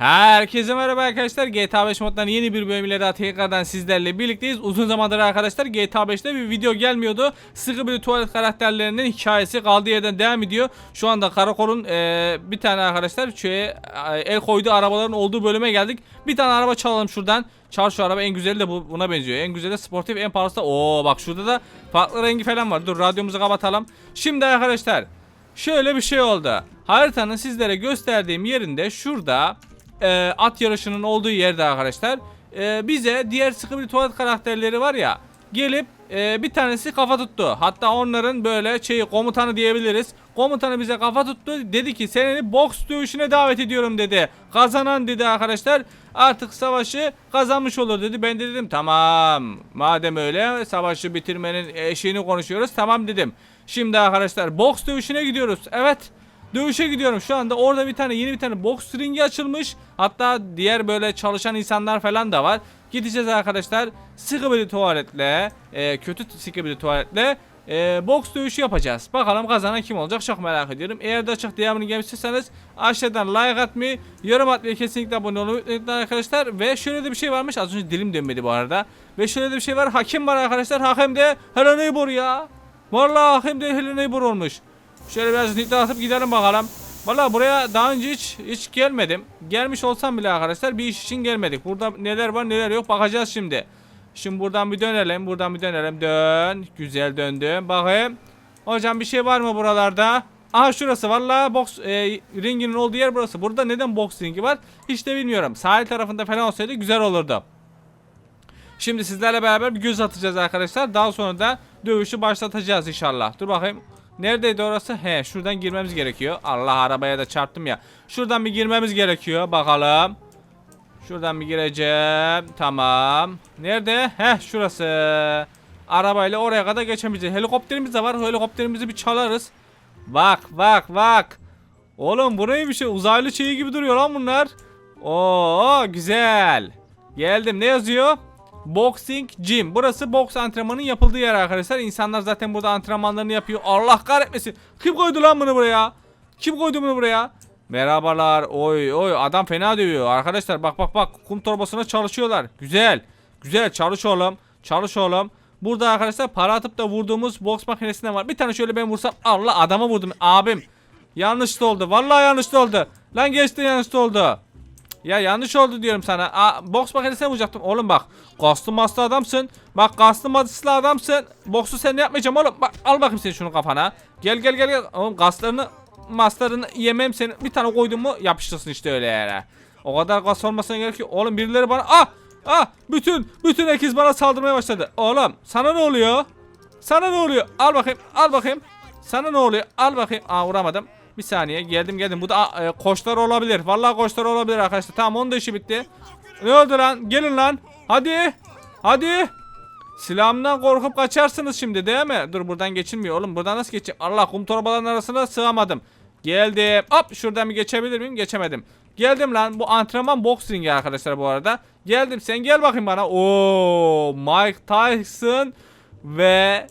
Herkese merhaba arkadaşlar. GTA 5 moddan yeni bir bölümle daha tekrardan sizlerle birlikteyiz. Uzun zamandır arkadaşlar GTA 5'te bir video gelmiyordu. Sıkı bir tuvalet karakterlerinin hikayesi kaldığı yerden devam ediyor. Şu anda karakolun eee, bir tane arkadaşlar şöyle e, el koyduğu arabaların olduğu bölüme geldik. Bir tane araba çalalım şuradan. Çal araba en güzeli de bu, buna benziyor. En güzeli de sportif en pahalısı da Oo bak şurada da farklı rengi falan var. Dur radyomuzu kapatalım. Şimdi arkadaşlar şöyle bir şey oldu. Haritanın sizlere gösterdiğim yerinde şurada e, at yarışının olduğu yerde arkadaşlar e, bize diğer sıkı bir tuvalet karakterleri var ya gelip e, bir tanesi kafa tuttu. Hatta onların böyle şeyi komutanı diyebiliriz. Komutanı bize kafa tuttu. Dedi ki seni boks dövüşüne davet ediyorum dedi. Kazanan dedi arkadaşlar artık savaşı kazanmış olur dedi. Ben de dedim tamam madem öyle savaşı bitirmenin eşiğini konuşuyoruz tamam dedim. Şimdi arkadaşlar boks dövüşüne gidiyoruz. Evet. Dövüşe gidiyorum şu anda orada bir tane yeni bir tane boks ringi açılmış. Hatta diğer böyle çalışan insanlar falan da var. Gideceğiz arkadaşlar. Sıkı bir tuvaletle, e, kötü sıkı bir tuvaletle e, boks dövüşü yapacağız. Bakalım kazanan kim olacak çok merak ediyorum. Eğer de çok devamını gelmişseniz aşağıdan like atmayı, yorum atmayı kesinlikle abone olmayı arkadaşlar. Ve şöyle de bir şey varmış. Az önce dilim dönmedi bu arada. Ve şöyle de bir şey var. Hakim var arkadaşlar. Hakem de Hello Neighbor ya. Vallahi hakem de Hello Neighbor olmuş. Şöyle biraz nitro atıp gidelim bakalım. Valla buraya daha önce hiç hiç gelmedim. Gelmiş olsam bile arkadaşlar bir iş için gelmedik. Burada neler var neler yok bakacağız şimdi. Şimdi buradan bir dönelim. Buradan bir dönelim. Dön. Güzel döndüm. Bakayım. Hocam bir şey var mı buralarda? Aha şurası valla boks e, ringinin olduğu yer burası. Burada neden boks ringi var? Hiç de bilmiyorum. Sahil tarafında falan olsaydı güzel olurdu. Şimdi sizlerle beraber bir göz atacağız arkadaşlar. Daha sonra da dövüşü başlatacağız inşallah. Dur bakayım. Neredeydi orası? He şuradan girmemiz gerekiyor. Allah arabaya da çarptım ya. Şuradan bir girmemiz gerekiyor. Bakalım. Şuradan bir gireceğim. Tamam. Nerede? Heh şurası. Arabayla oraya kadar geçemeyeceğiz. Helikopterimiz de var. Helikopterimizi bir çalarız. Bak bak bak. Oğlum burayı bir şey uzaylı şeyi gibi duruyor lan bunlar. Oo güzel. Geldim. Ne yazıyor? Boxing Gym. Burası boks antrenmanının yapıldığı yer arkadaşlar. İnsanlar zaten burada antrenmanlarını yapıyor. Allah kahretmesin. Kim koydu lan bunu buraya? Kim koydu bunu buraya? Merhabalar. Oy oy adam fena dövüyor. Arkadaşlar bak bak bak kum torbasına çalışıyorlar. Güzel. Güzel çalış oğlum. Çalış oğlum. Burada arkadaşlar para atıp da vurduğumuz boks makinesinde var. Bir tane şöyle ben vursam Allah adama vurdum. Abim. Yanlış oldu. Vallahi yanlış oldu. Lan geçti yanlış oldu. Ya yanlış oldu diyorum sana. Aa, boks makinesine vuracaktım. Oğlum bak. Kaslı maslı adamsın. Bak kaslı maslı adamsın. Boksu sen ne yapmayacağım oğlum. Bak al bakayım sen şunu kafana. Gel gel gel gel. Oğlum kaslarını maslarını yemem seni. Bir tane koydun mu yapıştırsın işte öyle yere. O kadar kas olmasına gerek yok. Oğlum birileri bana ah ah bütün bütün herkes bana saldırmaya başladı. Oğlum sana ne oluyor? Sana ne oluyor? Al bakayım al bakayım. Sana ne oluyor? Al bakayım. Aa vuramadım. Bir saniye geldim geldim. Bu da aa, e, koçlar olabilir. Vallahi koçlar olabilir arkadaşlar. Tamam onun da işi bitti. Ne oldu lan? Gelin lan. Hadi. Hadi. Silahımdan korkup kaçarsınız şimdi değil mi? Dur buradan geçilmiyor oğlum. Buradan nasıl geçeceğim? Allah kum torbaların arasına sığamadım. Geldim. Hop şuradan bir geçebilir miyim? Geçemedim. Geldim lan. Bu antrenman boks ringi arkadaşlar bu arada. Geldim. Sen gel bakayım bana. Oo, Mike Tyson ve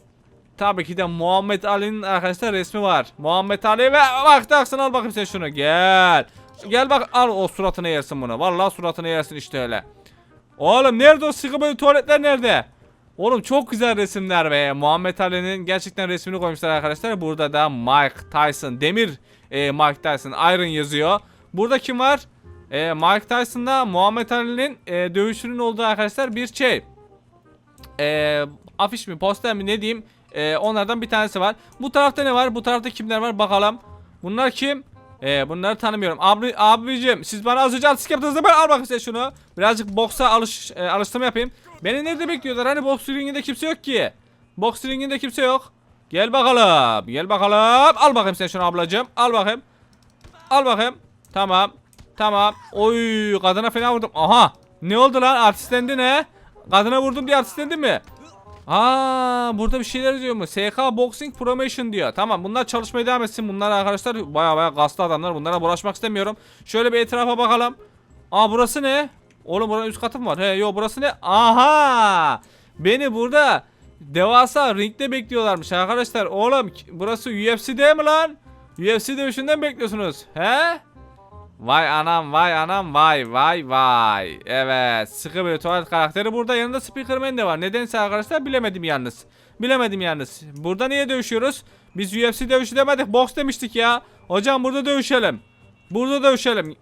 Tabii ki de Muhammed Ali'nin arkadaşlar resmi var. Muhammed Ali ve bak Tyson al bakayım sen şunu. Gel. Gel bak al o suratına yersin bunu. Vallahi suratına yersin işte öyle. Oğlum nerede o sıkı böyle tuvaletler nerede? Oğlum çok güzel resimler be. Muhammed Ali'nin gerçekten resmini koymuşlar arkadaşlar. Burada da Mike Tyson. Demir e, Mike Tyson. Iron yazıyor. Burada kim var? E, Mike Tyson'da Muhammed Ali'nin e, dövüşünün olduğu arkadaşlar bir şey. E, afiş mi poster mi ne diyeyim. E, onlardan bir tanesi var. Bu tarafta ne var? Bu tarafta kimler var? Bakalım. Bunlar kim? Ee, bunları tanımıyorum. Abi, abicim siz bana az önce artistik yaptınız ben al bakayım size şunu. Birazcık boksa alış, e, alıştırma yapayım. Beni nerede bekliyorlar? Hani boks ringinde kimse yok ki. Boks ringinde kimse yok. Gel bakalım. Gel bakalım. Al bakayım sen şunu ablacığım. Al bakayım. Al bakayım. Tamam. Tamam. Oy kadına fena vurdum. Aha. Ne oldu lan? Artistlendi ne? Kadına vurdum diye artistlendi mi? Aa burada bir şeyler diyor mu? SK Boxing Promotion diyor. Tamam bunlar çalışmaya devam etsin. Bunlar arkadaşlar baya baya kaslı adamlar. Bunlara bulaşmak istemiyorum. Şöyle bir etrafa bakalım. Aa burası ne? Oğlum buranın üst katı mı var? He yo burası ne? Aha! Beni burada devasa ringde bekliyorlarmış arkadaşlar. Oğlum burası UFC değil mi lan? UFC dövüşünden bekliyorsunuz. He? Vay anam vay anam vay vay vay. Evet sıkı bir tuvalet karakteri burada yanında Speakerman de var. Nedense arkadaşlar bilemedim yalnız. Bilemedim yalnız. Burada niye dövüşüyoruz? Biz UFC dövüşü demedik boks demiştik ya. Hocam burada dövüşelim. Burada dövüşelim.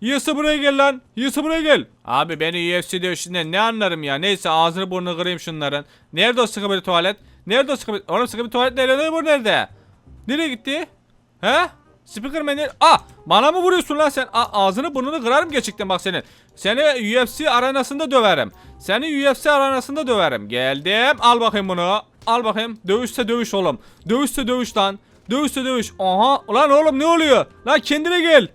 Yiyorsa buraya gel lan. Yiyorsa buraya gel. Abi beni UFC dövüşünden ne anlarım ya. Neyse ağzını burnunu kırayım şunların. Nerede o sıkı bir tuvalet? Nerede o sıkı bir... Oğlum sıkı bir tuvalet nerede? Bu nerede? Nereye gitti? He? Speakerman nerede? Aa! Bana mı vuruyorsun lan sen? Aa, ağzını burnunu kırarım gerçekten bak senin. Seni UFC arenasında döverim. Seni UFC arenasında döverim. Geldim. Al bakayım bunu. Al bakayım. Dövüşse dövüş oğlum. Dövüşse dövüş lan. Dövüşse dövüş. Aha. Lan oğlum ne oluyor? Lan kendine gel.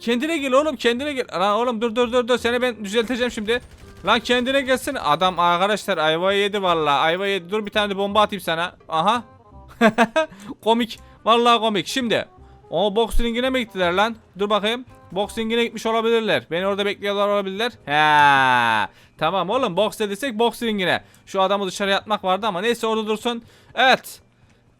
Kendine gel oğlum kendine gel. Lan oğlum dur dur dur dur seni ben düzelteceğim şimdi. Lan kendine gelsin. Adam arkadaşlar ayva yedi vallahi. Ayva yedi. Dur bir tane de bomba atayım sana. Aha. komik. Vallahi komik. Şimdi o boks ringine mi gittiler lan? Dur bakayım. Boks ringine gitmiş olabilirler. Beni orada bekliyorlar olabilirler. He. Tamam oğlum boks dediysek boks ringine. Şu adamı dışarı atmak vardı ama neyse orada dursun. Evet.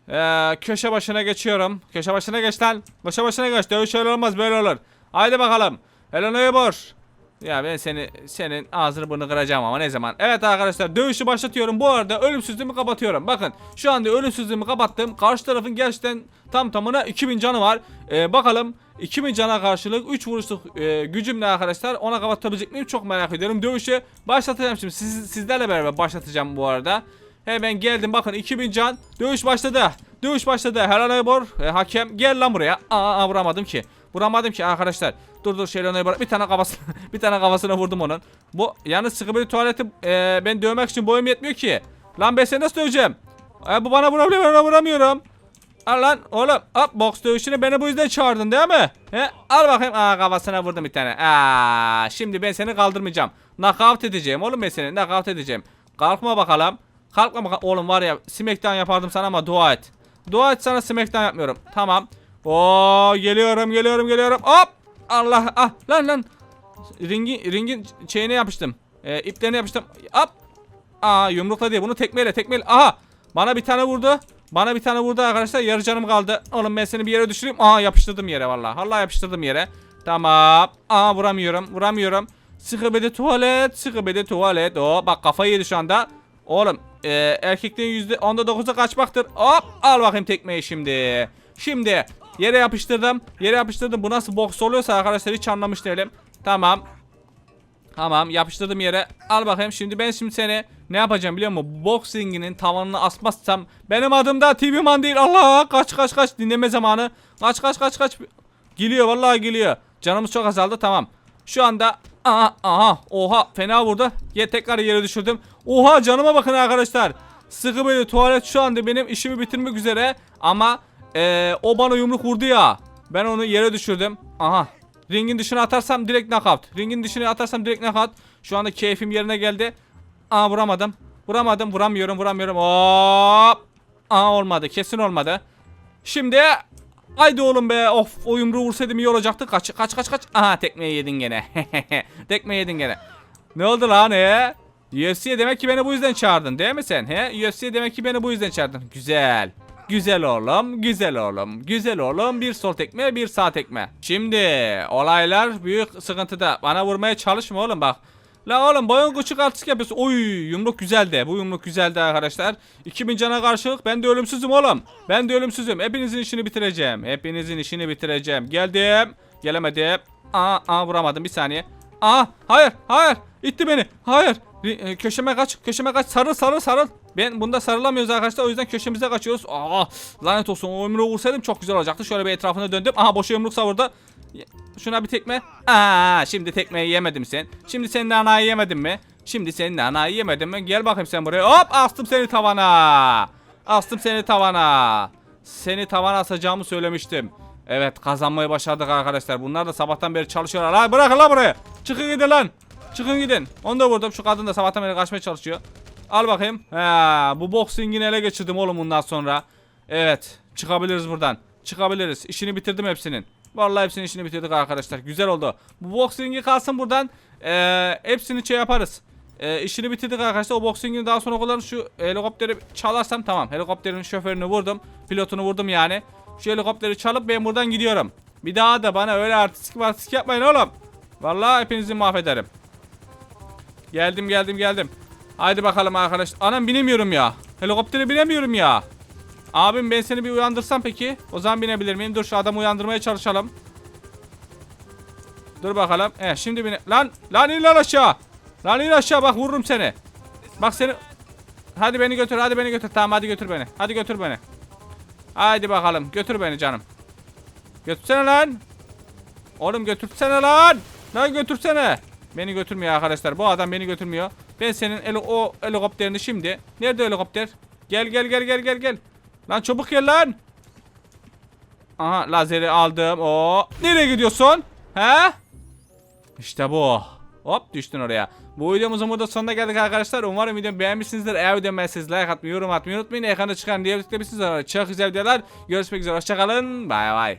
Ee, köşe başına geçiyorum. Köşe başına geç lan. Köşe başına geç. Dövüş öyle olmaz böyle olur. Haydi bakalım. Hello neighbor. Ya ben seni senin ağzını burnunu kıracağım ama ne zaman? Evet arkadaşlar dövüşü başlatıyorum. Bu arada ölümsüzlüğümü kapatıyorum. Bakın şu anda ölümsüzlüğümü kapattım. Karşı tarafın gerçekten tam tamına 2000 canı var. Ee, bakalım 2000 cana karşılık 3 vuruşluk e, gücümle arkadaşlar ona kapatabilecek miyim? Çok merak ediyorum. Dövüşü başlatacağım şimdi. Siz, sizlerle beraber başlatacağım bu arada. Hemen geldim bakın 2000 can. Dövüş başladı. Dövüş başladı. Helal Eybor. E, hakem gel lan buraya. Aa, aa, vuramadım ki. Vuramadım ki arkadaşlar. Dur dur Şelon Eybor. Bir tane kafasına bir tane kafasına vurdum onun. Bu yalnız sıkı bir tuvaleti e, ben dövmek için boyum yetmiyor ki. Lan ben seni nasıl döveceğim? E, bu bana vurabiliyor ona vuramıyorum. Al lan oğlum hop boks dövüşüne beni bu yüzden çağırdın değil mi? He? Al bakayım aa kafasına vurdum bir tane. Aa şimdi ben seni kaldırmayacağım. Knockout edeceğim oğlum ben seni knockout edeceğim. Kalkma bakalım. Kalkma bakalım. Oğlum var ya smackdown yapardım sana ama dua et. Dua et sana smackdown yapmıyorum. Tamam. Oo geliyorum geliyorum geliyorum. Hop. Allah ah lan lan. Ringin ringin şeyine yapıştım. E, iplerine yapıştım. Hop. Aa yumrukla diye bunu tekmeyle tekmeyle. Aha. Bana bir tane vurdu. Bana bir tane vurdu arkadaşlar. Yarı canım kaldı. Oğlum ben seni bir yere düşüreyim. Aha yapıştırdım yere vallahi. Vallahi yapıştırdım yere. Tamam. Aa vuramıyorum. Vuramıyorum. Sıkı bedi tuvalet. Sıkı bedi tuvalet. O bak kafayı yedi şu anda. Oğlum e, erkekliğin yüzde onda dokuzu kaçmaktır. Hop al bakayım tekmeyi şimdi. Şimdi yere yapıştırdım. Yere yapıştırdım. Bu nasıl boks oluyorsa arkadaşlar hiç anlamış değilim. Tamam. Tamam yapıştırdım yere. Al bakayım şimdi ben şimdi seni ne yapacağım biliyor musun? Boxing'inin tavanını asmazsam benim adım da TV Man değil. Allah kaç kaç kaç dinleme zamanı. Kaç kaç kaç kaç. Geliyor vallahi geliyor. Canımız çok azaldı tamam. Şu anda aha aha oha fena vurdu. Ye tekrar yere düşürdüm. Oha canıma bakın arkadaşlar. Sıkı böyle tuvalet şu anda benim işimi bitirmek üzere ama eee, o bana yumruk vurdu ya. Ben onu yere düşürdüm. Aha Ringin dışına atarsam direkt knockout. Ringin dışına atarsam direkt knockout. Şu anda keyfim yerine geldi. Aa vuramadım. Vuramadım. Vuramıyorum. Vuramıyorum. Hop. Aa olmadı. Kesin olmadı. Şimdi Haydi oğlum be. Of o yumruğu vursaydım iyi olacaktı. Kaç kaç kaç kaç. Aha tekmeyi yedin gene. tekmeyi yedin gene. Ne oldu lan he? UFC'ye demek ki beni bu yüzden çağırdın değil mi sen? He? UFC'ye demek ki beni bu yüzden çağırdın. Güzel. Güzel oğlum, güzel oğlum, güzel oğlum. Bir sol tekme, bir sağ tekme. Şimdi olaylar büyük sıkıntıda. Bana vurmaya çalışma oğlum bak. La oğlum boyun küçük artık yapıyorsun. Oy yumruk güzeldi. Bu yumruk güzeldi arkadaşlar. 2000 cana karşılık ben de ölümsüzüm oğlum. Ben de ölümsüzüm. Hepinizin işini bitireceğim. Hepinizin işini bitireceğim. Geldim. Gelemedim. Aa, aa vuramadım bir saniye. Aa hayır hayır. İtti beni. Hayır. E, Köşeme kaç. Köşeme kaç. Sarıl sarıl sarıl. Ben bunda sarılamıyoruz arkadaşlar. O yüzden köşemize kaçıyoruz. Aa lanet olsun. O yumruğu vursaydım çok güzel olacaktı. Şöyle bir etrafına döndüm. Aha boşa yumruk savurdu. Şuna bir tekme. Aa şimdi tekmeyi yemedin sen. Şimdi senin anayı yemedin mi? Şimdi senin anayı yemedin mi? Gel bakayım sen buraya. Hop astım seni tavana. Astım seni tavana. Seni tavana asacağımı söylemiştim. Evet kazanmayı başardık arkadaşlar. Bunlar da sabahtan beri çalışıyorlar. Lan bırakın lan buraya. Çıkın gidin lan. Çıkın gidin. Onu da vurdum. Şu kadın da sabahtan beri kaçmaya çalışıyor. Al bakayım. Ha, bu boksingini ele geçirdim oğlum bundan sonra. Evet. Çıkabiliriz buradan. Çıkabiliriz. İşini bitirdim hepsinin. Vallahi hepsinin işini bitirdik arkadaşlar. Güzel oldu. Bu boxingi kalsın buradan. Ee, hepsini şey yaparız. Ee, işini bitirdik arkadaşlar. O boxingini daha sonra kullanır. Şu helikopteri çalarsam tamam. Helikopterin şoförünü vurdum. Pilotunu vurdum yani. Şu helikopteri çalıp ben buradan gidiyorum. Bir daha da bana öyle artistik artistik yapmayın oğlum. Vallahi hepinizi mahvederim. Geldim geldim geldim. Haydi bakalım arkadaş. Anam binemiyorum ya. Helikoptere binemiyorum ya. Abim ben seni bir uyandırsam peki? O zaman binebilir miyim? Dur şu adamı uyandırmaya çalışalım. Dur bakalım. Eh şimdi bine... Lan! Lan in lan aşağı! Lan in aşağı bak vururum seni. Bak seni... Hadi beni götür hadi beni götür. Tamam hadi götür beni. Hadi götür beni. Haydi bakalım götür beni canım. Götürsene lan. Oğlum götürsene lan. Lan götürsene. Beni götürmüyor arkadaşlar. Bu adam beni götürmüyor. Ben senin el o helikopterini şimdi. Nerede helikopter? Gel gel gel gel gel gel. Lan çabuk gel lan. Aha lazeri aldım. O nereye gidiyorsun? He? İşte bu. Hop düştün oraya. Bu videomuzun burada sonuna geldik arkadaşlar. Umarım videomu beğenmişsinizdir. Eğer videomu beğendiyseniz like atmayı, yorum atmayı unutmayın. Ekranda çıkan diğer tıklayabilirsiniz. Çok güzel videolar. Görüşmek üzere. Hoşçakalın. Bay bay.